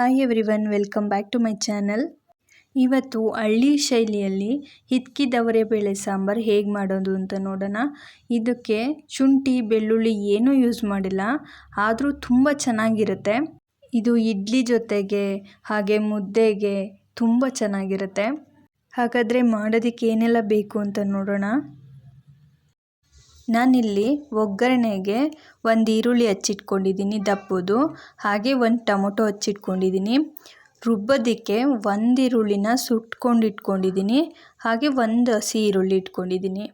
Hi everyone welcome back to my channel ಇವತ್ತು ಹಳ್ಳಿ ಶೈಲಿಯಲ್ಲಿ ಹಿತ್ಕಿದವರೆ ಬೇಳೆ ಸಾಂಬಾರು ಹೇಗೆ ಮಾಡೋದು ಅಂತ ನೋಡೋಣ. ಇದಕ್ಕೆ ಶುಂಠಿ, ಬೆಳ್ಳುಳ್ಳಿ ಏನೂ ಯೂಸ್ ಮಾಡಿಲ್ಲ, ಆದರೂ ತುಂಬ ಚೆನ್ನಾಗಿರುತ್ತೆ. ಇದು ಇಡ್ಲಿ ಜೊತೆಗೆ ಹಾಗೆ ಮುದ್ದೆಗೆ ತುಂಬ ಚೆನ್ನಾಗಿರುತ್ತೆ. ಹಾಗಾದರೆ ಮಾಡೋದಕ್ಕೆ ಏನೆಲ್ಲ ಬೇಕು ಅಂತ ನೋಡೋಣ. ನಾನಿಲ್ಲಿ ಒಗ್ಗರಣೆಗೆ ಒಂದು ಈರುಳ್ಳಿ ಹಚ್ಚಿಟ್ಕೊಂಡಿದ್ದೀನಿ ದಪ್ಪದು, ಹಾಗೆ ಒಂದು ಟೊಮೊಟೊ ಹಚ್ಚಿಟ್ಕೊಂಡಿದ್ದೀನಿ ರುಬ್ಬೋದಕ್ಕೆ ಒಂದು ಈರುಳ್ಳಿನ ಸುಟ್ಕೊಂಡು ಇಟ್ಕೊಂಡಿದ್ದೀನಿ ಹಾಗೆ ಒಂದು ಹಸಿ ಈರುಳ್ಳಿ ಇಟ್ಕೊಂಡಿದ್ದೀನಿ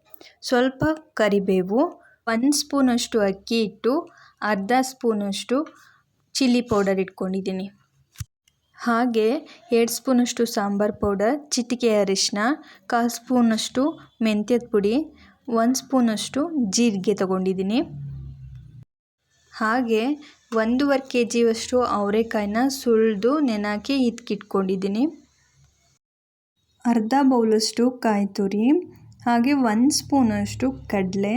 ಸ್ವಲ್ಪ ಕರಿಬೇವು, ಒಂದು ಸ್ಪೂನಷ್ಟು ಅಕ್ಕಿ ಇಟ್ಟು, ಅರ್ಧ ಸ್ಪೂನಷ್ಟು ಚಿಲ್ಲಿ ಪೌಡರ್ ಇಟ್ಕೊಂಡಿದ್ದೀನಿ ಹಾಗೆ ಎರಡು ಸ್ಪೂನಷ್ಟು ಸಾಂಬಾರು ಪೌಡರ್, ಚಿಟಿಕೆ ಅರಿಶಿನ ಕಾಲು ಸ್ಪೂನಷ್ಟು ಮೆಂತ್ಯದ ಪುಡಿ ಒಂದು ಸ್ಪೂನಷ್ಟು ಜೀರಿಗೆ ತಗೊಂಡಿದ್ದೀನಿ. ಹಾಗೆ ಒಂದೂವರೆ ಕೆ ಜಿಯಷ್ಟು ಅವರೆಕಾಯಿನ ಸುಲಿದು ನೆನಾಕಿ ಇದ್ಕಿಟ್ಕೊಂಡಿದ್ದೀನಿ. ಅರ್ಧ ಬೌಲಷ್ಟು ಕಾಯಿ ತುರಿ, ಹಾಗೆ ಒಂದು ಸ್ಪೂನಷ್ಟು ಕಡಲೆ,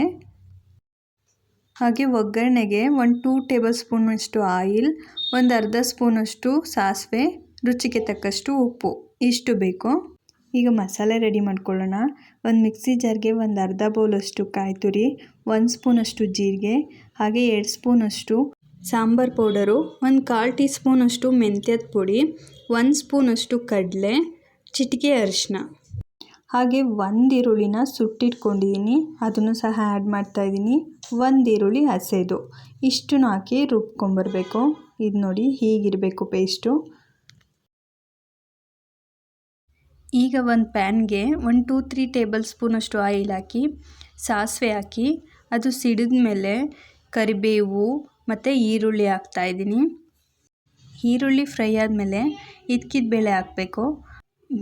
ಹಾಗೆ ಒಗ್ಗರಣೆಗೆ ಒಂದು ಟೂ ಟೇಬಲ್ ಸ್ಪೂನಷ್ಟು ಆಯಿಲ್, ಒಂದು ಅರ್ಧ ಸ್ಪೂನಷ್ಟು ಸಾಸಿವೆ, ರುಚಿಗೆ ತಕ್ಕಷ್ಟು ಉಪ್ಪು. ಇಷ್ಟು ಬೇಕು. ಈಗ ಮಸಾಲೆ ರೆಡಿ ಮಾಡ್ಕೊಳ್ಳೋಣ. ಒಂದು ಮಿಕ್ಸಿ ಜಾರ್ಗೆ ಒಂದು ಅರ್ಧ ಬೌಲಷ್ಟು ಕಾಯಿ ತುರಿ ಒಂದು ಸ್ಪೂನಷ್ಟು ಜೀರಿಗೆ, ಹಾಗೆ ಎರಡು ಸ್ಪೂನಷ್ಟು ಸಾಂಬಾರು ಪೌಡರು, ಒಂದು ಕಾಲು ಟೀ ಸ್ಪೂನಷ್ಟು ಮೆಂತ್ಯದ ಪುಡಿ, ಒಂದು ಸ್ಪೂನಷ್ಟು ಕಡಲೆ, ಚಿಟಿಕೆ ಅರಿಶಿನ. ಹಾಗೆ ಒಂದು ಈರುಳ್ಳಿನ ಸುಟ್ಟಿಟ್ಕೊಂಡಿದ್ದೀನಿ ಅದನ್ನು ಸಹ ಆ್ಯಡ್ ಮಾಡ್ತಾಯಿದ್ದೀನಿ ಒಂದು ಈರುಳ್ಳಿ ಹಸೆದು. ಇಷ್ಟನ್ನು ಹಾಕಿ ರುಬ್ಕೊಂಬರ್ಬೇಕು. ಇದು ನೋಡಿ ಹೀಗಿರಬೇಕು ಪೇಸ್ಟು ಈಗ ಒಂದು ಪ್ಯಾನ್ಗೆ ಒಂದು ಟೂ ತ್ರೀ ಟೇಬಲ್ ಸ್ಪೂನಷ್ಟು ಆಯಿಲ್ ಹಾಕಿ, ಸಾಸಿವೆ ಹಾಕಿ, ಅದು ಸಿಡಿದ ಮೇಲೆ ಕರಿಬೇವು ಮತ್ತು ಈರುಳ್ಳಿ ಹಾಕ್ತಾಯಿದ್ದೀನಿ ಈರುಳ್ಳಿ ಫ್ರೈ ಆದಮೇಲೆ ಇದ್ಕಿದ ಬೇಳೆ ಹಾಕಬೇಕು.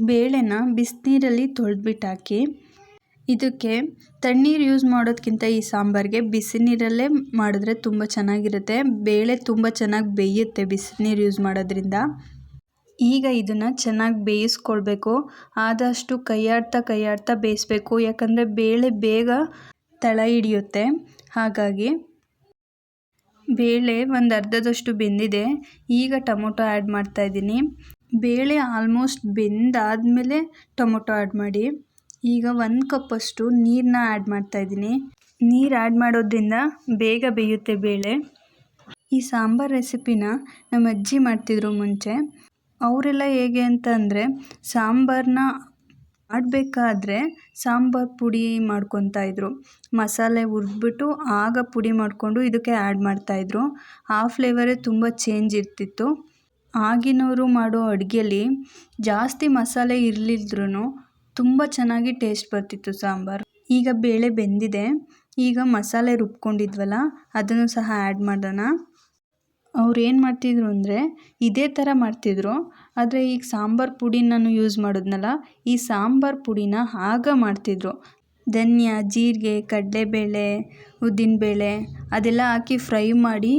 ಬೇಳೆನ ಬಿಸಿನೀರಲ್ಲಿ ತೊಳೆದ್ಬಿಟ್ಟು ಹಾಕಿ, ಇದಕ್ಕೆ ತಣ್ಣೀರು ಯೂಸ್ ಮಾಡೋದಕ್ಕಿಂತ ಈ ಸಾಂಬಾರಿಗೆ ಬಿಸಿ ನೀರಲ್ಲೇ ಮಾಡಿದ್ರೆ ತುಂಬ ಚೆನ್ನಾಗಿರುತ್ತೆ. ಬೇಳೆ ತುಂಬ ಚೆನ್ನಾಗಿ ಬೇಯುತ್ತೆ ಬಿಸಿನೀರು ಯೂಸ್ ಮಾಡೋದ್ರಿಂದ. ಈಗ ಇದನ್ನು ಚೆನ್ನಾಗಿ ಬೇಯಿಸ್ಕೊಳ್ಬೇಕು. ಆದಷ್ಟು ಕೈಯಾಡ್ತಾ ಕೈಯಾಡ್ತಾ ಬೇಯಿಸ್ಬೇಕು. ಯಾಕಂದರೆ ಬೇಳೆ ಬೇಗ ತಳ ಹಿಡಿಯುತ್ತೆ. ಹಾಗಾಗಿ ಬೇಳೆ ಒಂದು ಅರ್ಧದಷ್ಟು ಬೆಂದಿದೆ. ಈಗ ಟೊಮೊಟೊ ಆ್ಯಡ್ ಮಾಡ್ತಾಯಿದ್ದೀನಿ ಬೇಳೆ ಆಲ್ಮೋಸ್ಟ್ ಬೆಂದಾದಮೇಲೆ ಟೊಮೊಟೊ ಆ್ಯಡ್ ಮಾಡಿ. ಈಗ ಒಂದು ಕಪ್ಪಷ್ಟು ನೀರನ್ನ ಆ್ಯಡ್ ಮಾಡ್ತಾಯಿದ್ದೀನಿ ನೀರು ಆ್ಯಡ್ ಮಾಡೋದ್ರಿಂದ ಬೇಗ ಬೇಯುತ್ತೆ ಬೇಳೆ. ಈ ಸಾಂಬಾರು ರೆಸಿಪಿನ ನಮ್ಮ ಅಜ್ಜಿ ಮಾಡ್ತಿದ್ರು ಮುಂಚೆ. ಅವರೆಲ್ಲ ಹೇಗೆ ಅಂತಂದರೆ ಸಾಂಬಾರನ್ನ ಮಾಡಬೇಕಾದ್ರೆ ಸಾಂಬಾರು ಪುಡಿ ಮಾಡ್ಕೊತಾ ಇದ್ರು. ಮಸಾಲೆ ಹುರಿದ್ಬಿಟ್ಟು ಆಗ ಪುಡಿ ಮಾಡಿಕೊಂಡು ಇದಕ್ಕೆ ಆ್ಯಡ್ ಮಾಡ್ತಾಯಿದ್ರು ಆ ಫ್ಲೇವರೇ ತುಂಬ ಚೇಂಜ್ ಇರ್ತಿತ್ತು. ಆಗಿನವರು ಮಾಡೋ ಅಡುಗೆಲಿ ಜಾಸ್ತಿ ಮಸಾಲೆ ಇರಲಿಲ್ದ್ರೂ ತುಂಬ ಚೆನ್ನಾಗಿ ಟೇಸ್ಟ್ ಬರ್ತಿತ್ತು ಸಾಂಬಾರು. ಈಗ ಬೇಳೆ ಬೆಂದಿದೆ. ಈಗ ಮಸಾಲೆ ರುಬ್ಕೊಂಡಿದ್ವಲ್ಲ, ಅದನ್ನು ಸಹ ಆ್ಯಡ್ ಮಾಡೋಣ. ಅವ್ರು ಏನು ಮಾಡ್ತಿದ್ರು ಅಂದರೆ ಇದೇ ಥರ ಮಾಡ್ತಿದ್ರು. ಆದರೆ ಈಗ ಸಾಂಬಾರು ಪುಡಿ ನಾನು ಯೂಸ್ ಮಾಡಿದ್ನಲ್ಲ, ಈ ಸಾಂಬಾರು ಪುಡಿನ ಆಗ ಮಾಡ್ತಿದ್ರು. ಧನ್ಯ, ಜೀರಿಗೆ, ಕಡಲೆಬೇಳೆ, ಉದ್ದಿನಬೇಳೆ ಅದೆಲ್ಲ ಹಾಕಿ ಫ್ರೈ ಮಾಡಿ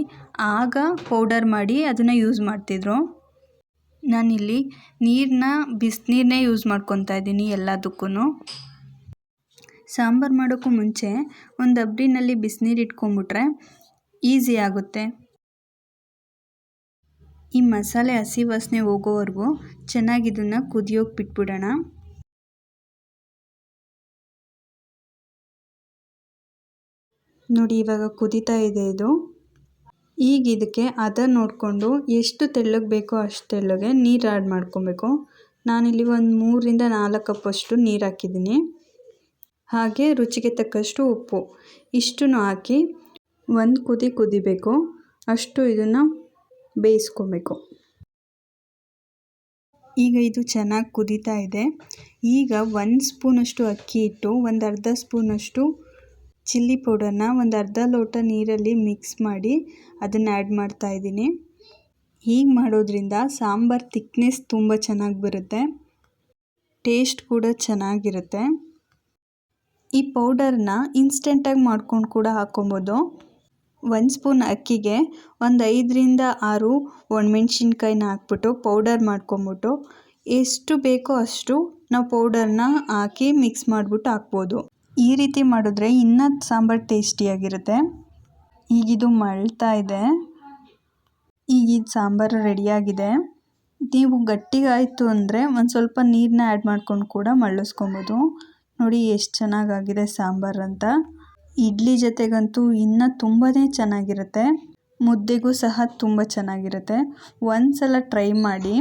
ಆಗ ಪೌಡರ್ ಮಾಡಿ ಅದನ್ನು ಯೂಸ್ ಮಾಡ್ತಿದ್ರು. ನಾನಿಲ್ಲಿ ನೀರನ್ನ ಬಿಸಿನೀರನ್ನೇ ಯೂಸ್ ಮಾಡ್ಕೊತಾ ಇದ್ದೀನಿ ಎಲ್ಲದಕ್ಕೂ ಸಾಂಬಾರು ಮಾಡೋಕ್ಕೂ ಮುಂಚೆ ಒಂದು ಡಬ್ರಿನಲ್ಲಿ ಬಿಸಿನೀರು ಇಟ್ಕೊಂಬಿಟ್ರೆ ಈಸಿ ಆಗುತ್ತೆ. ಈ ಮಸಾಲೆ ಹಸಿ ವಾಸನೆ ಹೋಗೋವರೆಗೂ ಚೆನ್ನಾಗಿ ಇದನ್ನು ಕುದಿಯೋಕೆ ಬಿಟ್ಬಿಡೋಣ. ನೋಡಿ ಇವಾಗ ಕುದೀತಾ ಇದೆ ಇದು. ಈಗ ಇದಕ್ಕೆ ಅದ ನೋಡಿಕೊಂಡು ಎಷ್ಟು ತೆಳ್ಳಗೆ ಬೇಕೋ ಅಷ್ಟು ತೆಳ್ಳಗೆ ನೀರು ಆ್ಯಡ್ ಮಾಡ್ಕೊಬೇಕು. ನಾನಿಲ್ಲಿ ಒಂದು ಮೂರರಿಂದ ನಾಲ್ಕು ಕಪ್ಪಷ್ಟು ನೀರು ಹಾಕಿದ್ದೀನಿ. ಹಾಗೆ ರುಚಿಗೆ ತಕ್ಕಷ್ಟು ಉಪ್ಪು. ಇಷ್ಟನ್ನು ಹಾಕಿ ಒಂದು ಕುದಿ ಕುದಿಬೇಕು. ಅಷ್ಟು ಇದನ್ನು ಬೇಯಿಸ್ಕೊಬೇಕು. ಈಗ ಇದು ಚೆನ್ನಾಗಿ ಕುದೀತಾ ಇದೆ. ಈಗ ಒಂದು ಸ್ಪೂನಷ್ಟು ಅಕ್ಕಿ ಇಟ್ಟು, ಒಂದು ಅರ್ಧ ಸ್ಪೂನಷ್ಟು ಚಿಲ್ಲಿ ಪೌಡರ್ನ ಒಂದು ಅರ್ಧ ಲೋಟ ನೀರಲ್ಲಿ ಮಿಕ್ಸ್ ಮಾಡಿ ಅದನ್ನು ಆ್ಯಡ್ ಮಾಡ್ತಾ ಇದ್ದೀನಿ. ಹೀಗೆ ಮಾಡೋದ್ರಿಂದ ಸಾಂಬಾರು ತಿಕ್ನೆಸ್ ತುಂಬ ಚೆನ್ನಾಗಿ ಬರುತ್ತೆ. ಟೇಸ್ಟ್ ಕೂಡ ಚೆನ್ನಾಗಿರುತ್ತೆ. ಈ ಪೌಡರ್ನ ಇನ್ಸ್ಟೆಂಟಾಗಿ ಮಾಡ್ಕೊಂಡು ಕೂಡ ಹಾಕ್ಕೊಬೋದು ಒಂದು ಸ್ಪೂನ್ ಅಕ್ಕಿಗೆ ಒಂದು ಐದರಿಂದ ಆರು ಒಣಮೆಣ್ಸಿನ್ಕಾಯಿನ ಹಾಕ್ಬಿಟ್ಟು ಪೌಡರ್ ಮಾಡ್ಕೊಂಬಿಟ್ಟು ಎಷ್ಟು ಬೇಕೋ ಅಷ್ಟು ನಾವು ಪೌಡರ್ನ ಹಾಕಿ ಮಿಕ್ಸ್ ಮಾಡಿಬಿಟ್ಟು ಹಾಕ್ಬೋದು. ಈ ರೀತಿ ಮಾಡಿದ್ರೆ ಇನ್ನೂ ಸಾಂಬಾರು ಟೇಸ್ಟಿಯಾಗಿರುತ್ತೆ ಈಗಿದು ಮಳ್ತಾ ಇದೆ ಈಗ ಸಾಂಬಾರು ರೆಡಿಯಾಗಿದೆ ನೀವು ಗಟ್ಟಿಗಾಯಿತು ಅಂದರೆ ಒಂದು ಸ್ವಲ್ಪ ನೀರನ್ನ ಆ್ಯಡ್ ಮಾಡ್ಕೊಂಡು ಕೂಡ ಮಳ್ಳಿಸ್ಕೊಬೋದು ನೋಡಿ ಎಷ್ಟು ಚೆನ್ನಾಗಾಗಿದೆ ಸಾಂಬಾರು ಅಂತ. ಇಡ್ಲಿ ಜೊತೆಗಂತೂ ಇನ್ನೂ ತುಂಬಾ ಚೆನ್ನಾಗಿರುತ್ತೆ. ಮುದ್ದೆಗೂ ಸಹ ತುಂಬ ಚೆನ್ನಾಗಿರುತ್ತೆ. ಒಂದು ಸಲ ಟ್ರೈ ಮಾಡಿ.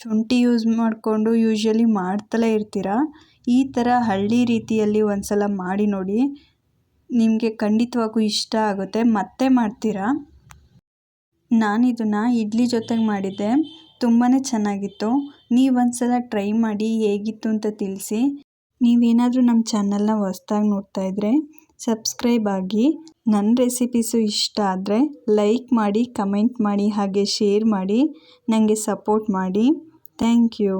ಶುಂಠಿ ಯೂಸ್ ಮಾಡಿಕೊಂಡು ಯೂಶ್ವಲಿ ಮಾಡ್ತಲೇ ಇರ್ತೀರ? ಈ ಥರ ಹಳ್ಳಿ ರೀತಿಯಲ್ಲಿ ಒಂದು ಸಲ ಮಾಡಿ ನೋಡಿ. ನಿಮಗೆ ಖಂಡಿತವಾಗೂ ಇಷ್ಟ ಆಗುತ್ತೆ. ಮತ್ತೆ ಮಾಡ್ತೀರಾ? ನಾನು ಇದನ್ನು ಇಡ್ಲಿ ಜೊತೆಗೆ ಮಾಡಿದ್ದೆ. ತುಂಬಾ ಚೆನ್ನಾಗಿತ್ತು. ನೀವೊಂದು ಸಲ ಟ್ರೈ ಮಾಡಿ ಹೇಗಿತ್ತು ಅಂತ ತಿಳಿಸಿ. ನೀವೇನಾದರೂ ನಮ್ಮ ಚಾನಲ್ನ ಹೊಸ್ದಾಗಿ ನೋಡ್ತಾ ಇದ್ದರೆ ಸಬ್ಸ್ಕ್ರೈಬ್ ಆಗಿ. ನನ್ನ ರೆಸಿಪೀಸು ಇಷ್ಟ ಆದರೆ ಲೈಕ್ ಮಾಡಿ, ಕಮೆಂಟ್ ಮಾಡಿ, ಹಾಗೆ ಶೇರ್ ಮಾಡಿ ನನಗೆ ಸಪೋರ್ಟ್ ಮಾಡಿ. Thank you.